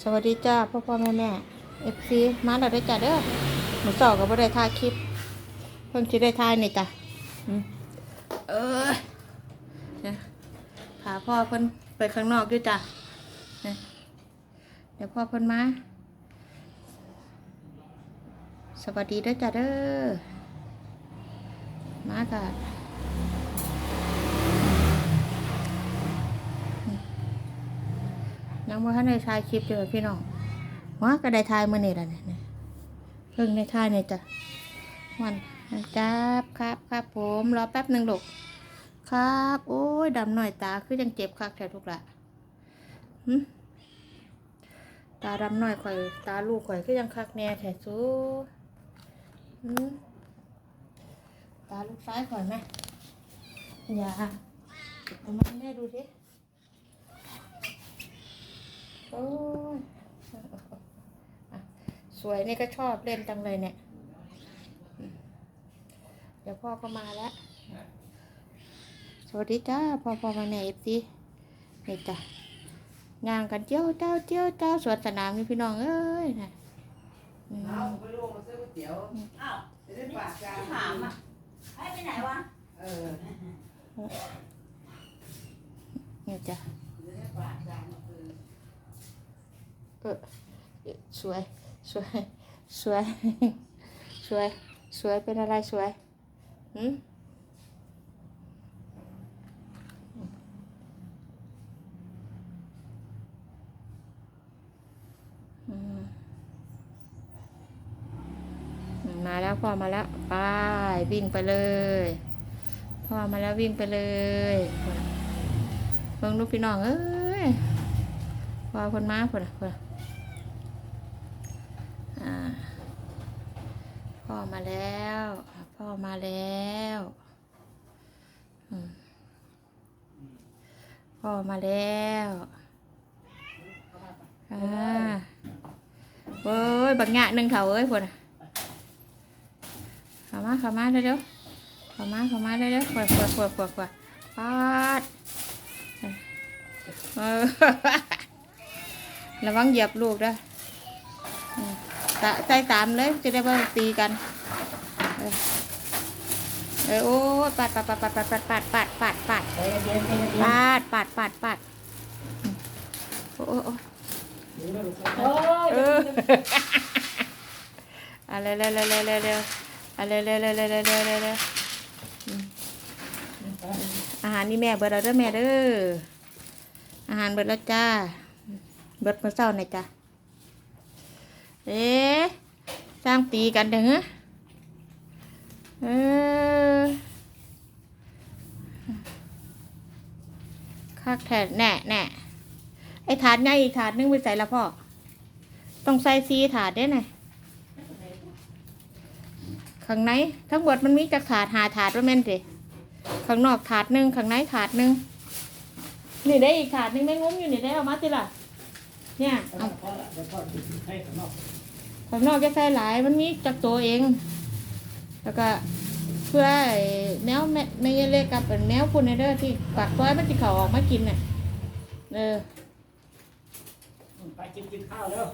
สวัสดีจ้าพ่อพ่อแม่แม่เอฟซีมาแล้วได้จ้าเด้อหนูสอกับบ่ได้ถ่ายคลิปเพิ่งจะได้ถ่ายนี่จ้ะเออเนี่ยพาพ่อเพิ่นไปข้างนอกด้วยจ้ะเดี๋ยวพ่อเพิ่นมา สวัสดีด้อจ้าเด้อมาจ้ะ ยังบ่ทันได้ถ่ายคลิปเด้อพี่น้องว่าก็ได้ถ่ายมื้อนี้ล่ะเนี่ยเนี่ยเพิ่งได้ถ่ายเนี่ยจ้ะวันจับครับครับผมรอแป๊บหนึ่งลูกครับ โอ้ยดำหน่อยตาคือยังเจ็บคักแถวทุกละหึตาดำหน่อยข่อย ตาลูกข่อยคือยังคักแน่แถซูหึตาลูกซ้ายข่อยไหมอย่าเอามาให้แม่ดูสิ โอ้ยอะสวยนี่ก็ชอบเล่นจังเลยเนี่ยอืมเดี๋ยวพ่อก็มาแล้ว สวัสดีจ้าพ่อพ่อมาไหนเอฟซีนี่จ้ะงานกันเจียวเจ้าเจียวเจ้าสวนสนามนี่พี่น้องเอ้ยนะอืมเอาไปลงมาซื้อก๋วยเตี๋ยวอ้าวจะได้ฝากกันถามอะไอ้ไปไหนวะ เออนี่จ้ะ จะได้ฝากกันเออ เออ สวย สวย สวย สวย สวย เป็นอะไรสวยหืมอืมมาแล้วพ่อมาแล้วไปวิ่งไปเลยพ่อมาแล้ววิ่งไปเลยเบิ่งลูกพี่น้องเอ้ยพ่อคนมาคนน่ะคนน่ะอ่า พ่อมาแล้ว พ่อมาแล้วพ่อมาแล้วอ่าเว้ยบักงะหนึ่งเขาเอ้ยคนเข้ามาเข้ามาเร็วๆเข้ามาเข้ามาเร็วๆปวดปวดปวดปวดปวดปาดระวังเหยียบลูกด้วย ใส่ตามเลยจะได้ไม่ตีกัน เออเออโอ้ยปัดปัดปัดปัดปัดปัดปัดปัดปัดปัดใจเย็นใจเย็นปัดปัดปัดปัดอืมโอ้โอ้โอ้โอ้ยเออเอาเร็วเร็วเร็วเร็วเร็วเร็วเอาเร็วเร็วเร็วเร็วเร็วเร็วเร็วเร็วอืมอาหารนี่แม่เบิดแล้วเด้อแม่เด้ออาหารเบิดแล้วจ้าเบิดมื้อเช้านี่จ้ะ เอ๊ะสร้างตีกันเด้อฮะเออคักแท้แน่แน่ไอ้ถาดใหญ่อีกถาดนึงไปใส่ละพ่อ ต้องใส่ซีถาดได้ไงข้างในทั้งหมดมันมีจากถาดหาถาดว่าแม่นสิข้างนอกถาดหนึ่งข้างในถาดหนึ่งนี่ได้อีกถาดหนึ่งไม่งุ้มอยู่นี่ได้เอามาสิล่ะเนี่ยเอาางนอกข้างนอกจะใส่หลายมันมีจากตัวเอง แล้วก็เพื่อไอ้แมวแม่ไม่เล็กกับเป็นแมวคุณเด้อที่ปากซอยมันจะเขาออกมากินน่ะเออไปกินกินข้าวแล้ว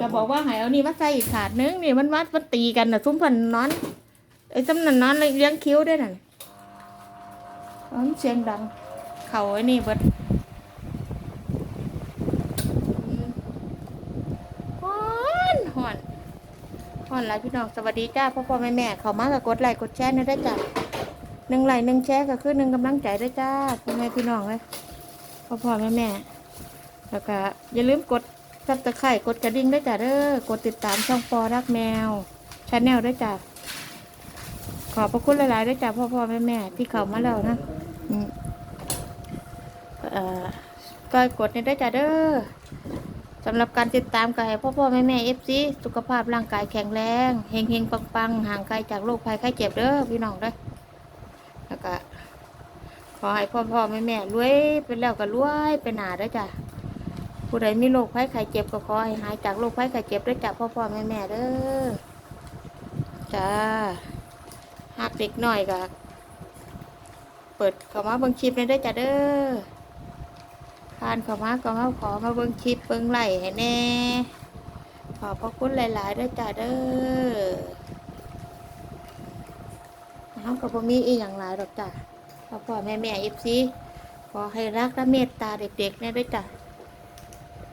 จะบอกว่าใหายเอานี่มาใส่อีกถาดนึงนี่มันวัดมันตีกันนะซุ้มพันนอนไอ้ซุ้มนันนอนเลี้ยงคิ้วได้วยน่ะอ๋อมันเสียงดัง เข่าไอ้นี่เบิดอืมฮ้อนฮ้อน ฮ้อนหลายพี่น้องสวัสดีจ้าพ่อพ่อแม่แม่เขามากกับกดไลค์กดแชร์นะได้จ้ะหนึ่งไลค์หนึ่งแชร์ก็คือหนึ่งกำลังใจได้จ้าพ่อแม่พี่น้องเลยพ่อพ่อแม่แม่แล้วก็อย่าลืมกดซับตะไคร่กดกระดิ่งได้จ้ะเด้อกดติดตามช่องปอรักแมวชาแนลด้จ้ะขอบพระคุณหลายๆได้จ้ะพ่อพ่อแม่แม่ที่เขามาแล้วนะอืมเอ่อก็กดในด้จ้ะเด้อ สำหรับการติดตามก็ให้พ่อพ่อแม่แม่เอฟซีสุขภาพร่างกายแข็งแรงเฮงเฮงปังปังห่างไกลจากโรคภัยไข้เจ็บเด้อพี่น้องเด้อแล้วก็ขอให้พ่อพ่อแม่แม่รวยเป็นแล้วก็รวยเป็นหนาเด้อจ้ะผู้ใดมีโรคภัยไข้เจ็บก็ขอให้หายจากโรคภัยไข้เจ็บด้วยจ้ะพ่อพ่อแม่แม่เด้อจ้าหากเด็กหน่อยก็เปิดเข้ามาบิ่งคลิปเลยเด้อจ้ะเด้อ ผ่านเข้ามาก็มาขอมาเบิ่งคลิปเบิ่งไลให้แน่ ขอบพระคุณหลายๆด้วยจ้าเด้อน้องกับพ่มีอีหยังหลายดอกจ้ะพ่อพ่อแม่แม่เอฟซีขอให้รักและเมตตาเด็กๆแน่ด้วยจ้ะ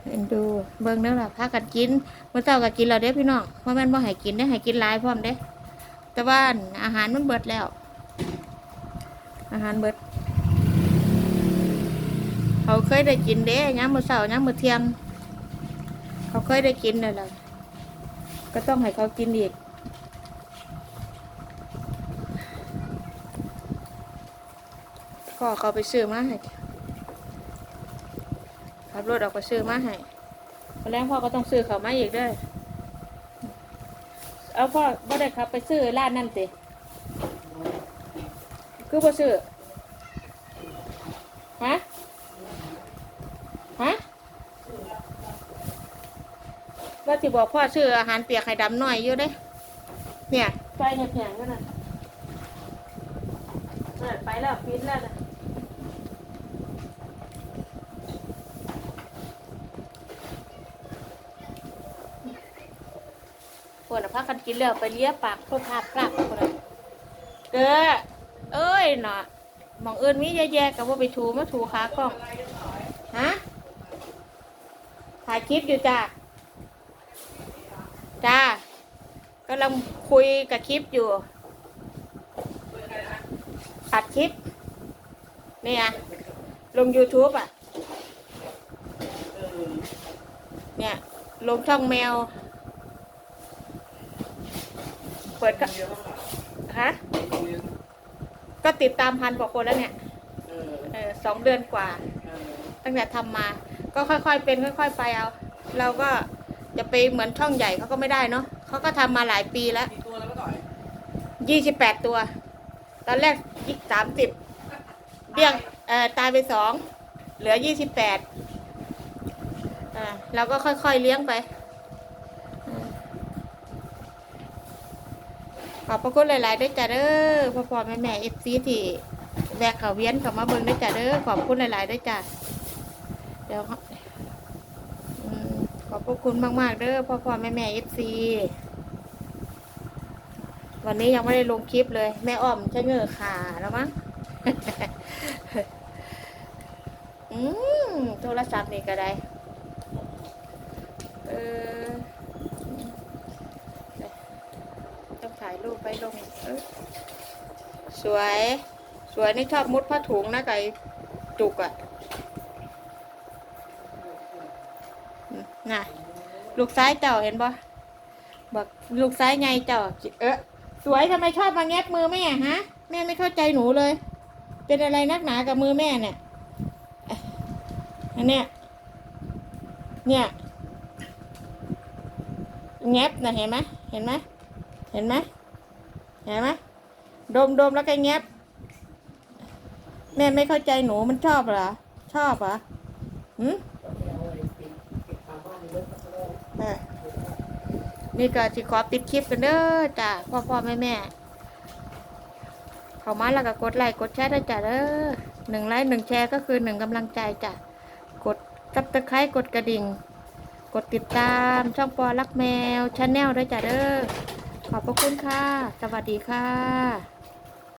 เอ็นดูเบิ่งเด้อล่ะพากันกินเมื่อเช้าก็กินแล้วเด้อพี่น้องเพราะมันบ่ให้กินได้ให้กินหลายพร้อมเด้แต่ว่าอาหารมันเบิดแล้ว อาหารเบิด เขาเคยได้กินเด้ย้ำมือเช้าย้ำมือเทียงเขาเคยได้กินเลยล่ะก็ต้องให้เขากินอีกพ่อเขาไปซื้อมาให้ขับรถออกไปซื้อมาให้วันแรกพ่อก็ต้องซื้อเขามาอีกด้วยเอาพ่อบ่ได้ครับไปซื้อร้านนั่นติคือบ่ซื้อฮะ ฮะว่าสิบอกพ่อซื้ออาหารเปียกไข่ดำหน่อยอยู่เด้ เนี่ยไปเนี่ยเพียงก็นั่นนั่นไปแล้วปิดแล้วนะปวดพักกันกินแล้วไปเลี้ยปากเพื่อพาพลากคนละเก้อเอ้ยเนาะหมองอื่นมีแย่ๆกับว่าไปถูมาถูขากล้องฮะ ถ่ายคลิปอยู่จ้าจ้ากำลังคุยกับคลิปอยู่อัดคลิปเนี่ยลง YouTube อะเนี่ยลงช่องแมว เปิดก็ฮะก็ติดตามพันกว่าคนแล้วเนี่ยเออเออสองเดือนกว่าเออตั้งแต่ทำมา ก็ค่อยๆเป็นค่อย ๆ ไปเอา เราก็จะไปเหมือนช่องใหญ่เขาก็ไม่ได้เนาะเขาก็ทำมาหลายปีแล้วกี่ตัวแล้วก็ต่อยยี่สิบแปดตัว ตอนแรกยี่สามสิบเบี้ยงเอ่อตายไปสองเหลือยี่สิบแปดอ่าเราก็ค่อยๆเลี้ยงไปขอบพระคุณหลายๆด้วยจ้ะเด้อพ่อพ่อแม่แม่เอฟซีที่แวกเขาเวียนเขามาเบิ่งด้วยจ้ะเด้อขอบคุณหลายๆด้วยจ้ะ เดี๋ยวขอบพระคุณมาก ๆ เด้อพ่อพ่อแม่แม่เอฟซีวันนี้ยังไม่ได้ลงคลิปเลย แม่อ้อมใช้เงือขาแล้วมั้งอืมโทรศัพท์นี่ก็ได้เออต้องถ่ายรูปไปลงเออสวย สวยนี่ชอบมุดผ้าถุงนะไก่จุกอะ่ะอืม น่ะ ลูกซ้ายเจ้าเห็นปะบอกลูกซ้ายไงเจ้า เออสวยทำไมชอบมาแงบมือแม่ฮะ แม่ไม่เข้าใจหนูเลย เป็นอะไรนักหนากับมือแม่เนี่ยอันเนี้ยเนี่ยแงบนะเห็นไหมเห็นไหมเห็นไหมเห็นไหมดมดมแล้วก็แงบแม่ไม่เข้าใจหนูมันชอบเหรอ ชอบเหรอหืม เอาไอ้ปิดปิดฝาบ้านนี่เบิดก็ได้ เออ นี่ก็สิขอปิดคลิปกันเด้อจ้ะพ่อพ่อแม่แม่เข้ามาแล้วก็กดไลค์กดแชร์ได้จ้ะเด้อหนึ่งไลค์หนึ่งแชร์ก็คือหนึ่งกำลังใจจ้ะกดซับสไครต์กดกระดิ่ง กดติดตามช่องปอรักแมวชาแนลด้วยจ้ะเด้อขอบพระคุณค่ะ สวัสดีค่ะ